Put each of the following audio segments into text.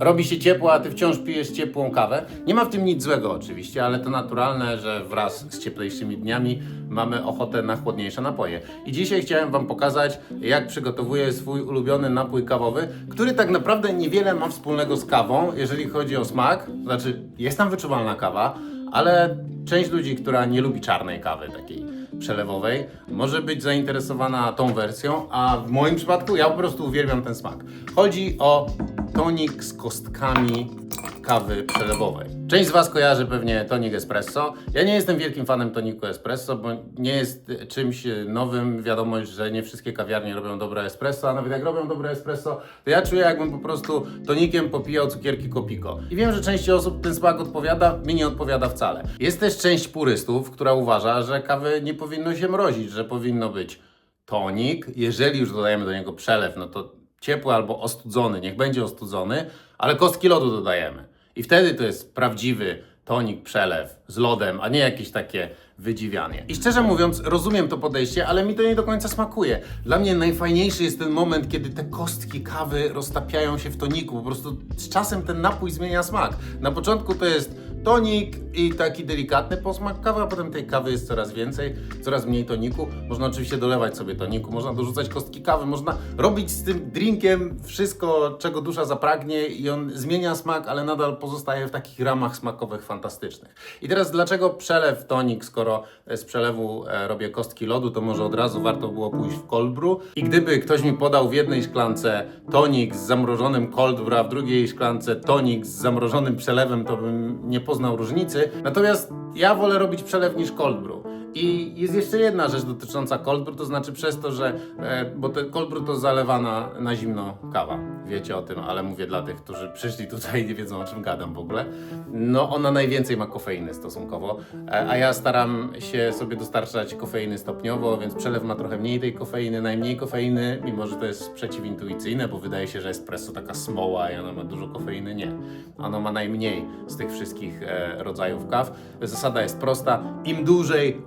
robi się ciepło, a ty wciąż pijesz ciepłą kawę. Nie ma w tym nic złego oczywiście, ale to naturalne, że wraz z cieplejszymi dniami mamy ochotę na chłodniejsze napoje. I dzisiaj chciałem Wam pokazać, jak przygotowuję swój ulubiony napój kawowy, który tak naprawdę niewiele ma wspólnego z kawą, jeżeli chodzi o smak. Znaczy, jest tam wyczuwalna kawa, ale część ludzi, która nie lubi czarnej kawy takiej przelewowej, może być zainteresowana tą wersją, a w moim przypadku ja po prostu uwielbiam ten smak. Chodzi o tonik z kostkami kawy przelewowej. Część z Was kojarzy pewnie tonik espresso. Ja nie jestem wielkim fanem toniku espresso, bo nie jest czymś nowym. Wiadomość, że nie wszystkie kawiarnie robią dobre espresso, a nawet jak robią dobre espresso, to ja czuję jakbym po prostu tonikiem popijał cukierki Kopiko. I wiem, że części osób ten smak odpowiada, mi nie odpowiada wcale. Jest też część purystów, która uważa, że kawy nie powinno się mrozić, że powinno być tonik. Jeżeli już dodajemy do niego przelew, no to ciepły albo ostudzony, niech będzie ostudzony, ale kostki lodu dodajemy. I wtedy to jest prawdziwy tonik przelew z lodem, a nie jakieś takie wydziwianie. I szczerze mówiąc, rozumiem to podejście, ale mi to nie do końca smakuje. Dla mnie najfajniejszy jest ten moment, kiedy te kostki kawy roztapiają się w toniku. Po prostu z czasem ten napój zmienia smak. Na początku to jest tonik i taki delikatny posmak kawy, a potem tej kawy jest coraz więcej, coraz mniej toniku. Można oczywiście dolewać sobie toniku, można dorzucać kostki kawy, można robić z tym drinkiem wszystko, czego dusza zapragnie i on zmienia smak, ale nadal pozostaje w takich ramach smakowych fantastycznych. I teraz dlaczego przelew tonik, skoro z przelewu e, robię kostki lodu, to może od razu warto było pójść w cold brew. I gdyby ktoś mi podał w jednej szklance tonik z zamrożonym cold brew, a w drugiej szklance tonik z zamrożonym przelewem, to bym nie poznał różnicy. Natomiast ja wolę robić przelew niż cold brew. I jest jeszcze jedna rzecz dotycząca cold brew, to znaczy przez to, że, e, bo te cold brew to zalewana na zimno kawa. Wiecie o tym, ale mówię dla tych, którzy przyszli tutaj i nie wiedzą o czym gadam w ogóle. No ona najwięcej ma kofeiny stosunkowo, e, a ja staram się sobie dostarczać kofeiny stopniowo, więc przelew ma trochę mniej tej kofeiny, najmniej kofeiny, mimo że to jest przeciwintuicyjne, bo wydaje się, że espresso taka smoła i ona ma dużo kofeiny. Nie. Ono ma najmniej z tych wszystkich e, rodzajów kaw. Zasada jest prosta. Im dłużej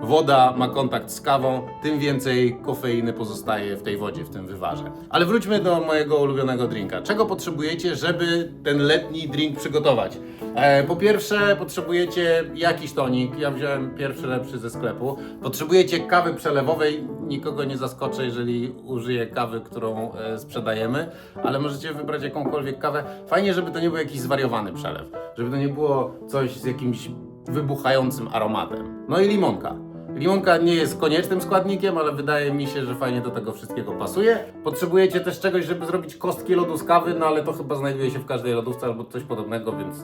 ma kontakt z kawą, tym więcej kofeiny pozostaje w tej wodzie, w tym wywarze. Ale wróćmy do mojego ulubionego drinka. Czego potrzebujecie, żeby ten letni drink przygotować? E, po pierwsze, potrzebujecie jakiś tonik. Ja wziąłem pierwszy lepszy ze sklepu. Potrzebujecie kawy przelewowej. Nikogo nie zaskoczę, jeżeli użyję kawy, którą e, sprzedajemy, ale możecie wybrać jakąkolwiek kawę. Fajnie, żeby to nie był jakiś zwariowany przelew, żeby to nie było coś z jakimś wybuchającym aromatem. No i limonka. Limonka nie jest koniecznym składnikiem, ale wydaje mi się, że fajnie do tego wszystkiego pasuje. Potrzebujecie też czegoś, żeby zrobić kostki lodu z kawy, no ale to chyba znajduje się w każdej lodówce albo coś podobnego, więc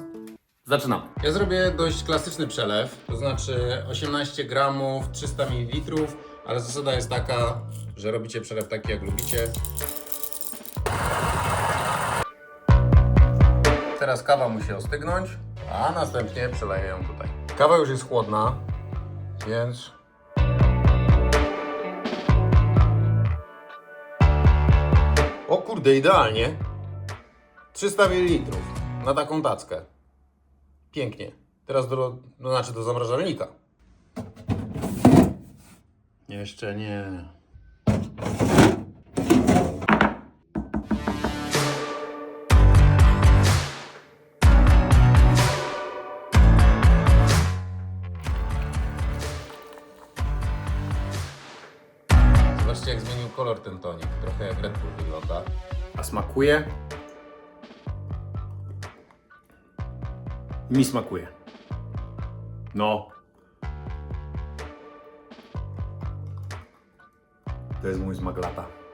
zaczynamy. Ja zrobię dość klasyczny przelew, to znaczy 18 gramów, 300 ml, ale zasada jest taka, że robicie przelew taki jak lubicie. Teraz kawa musi ostygnąć, a następnie przeleję ją tutaj. Kawa już jest chłodna, więc kurde, idealnie. 300 ml na taką tackę. Pięknie. Teraz do, no znaczy do zamrażalnika. Jeszcze nie. Zobaczcie jak zmienił kolor ten tonik. Trochę jak Red Bull wygląda. Smakuje? Mi smakuje. No. To jest mój smak lata.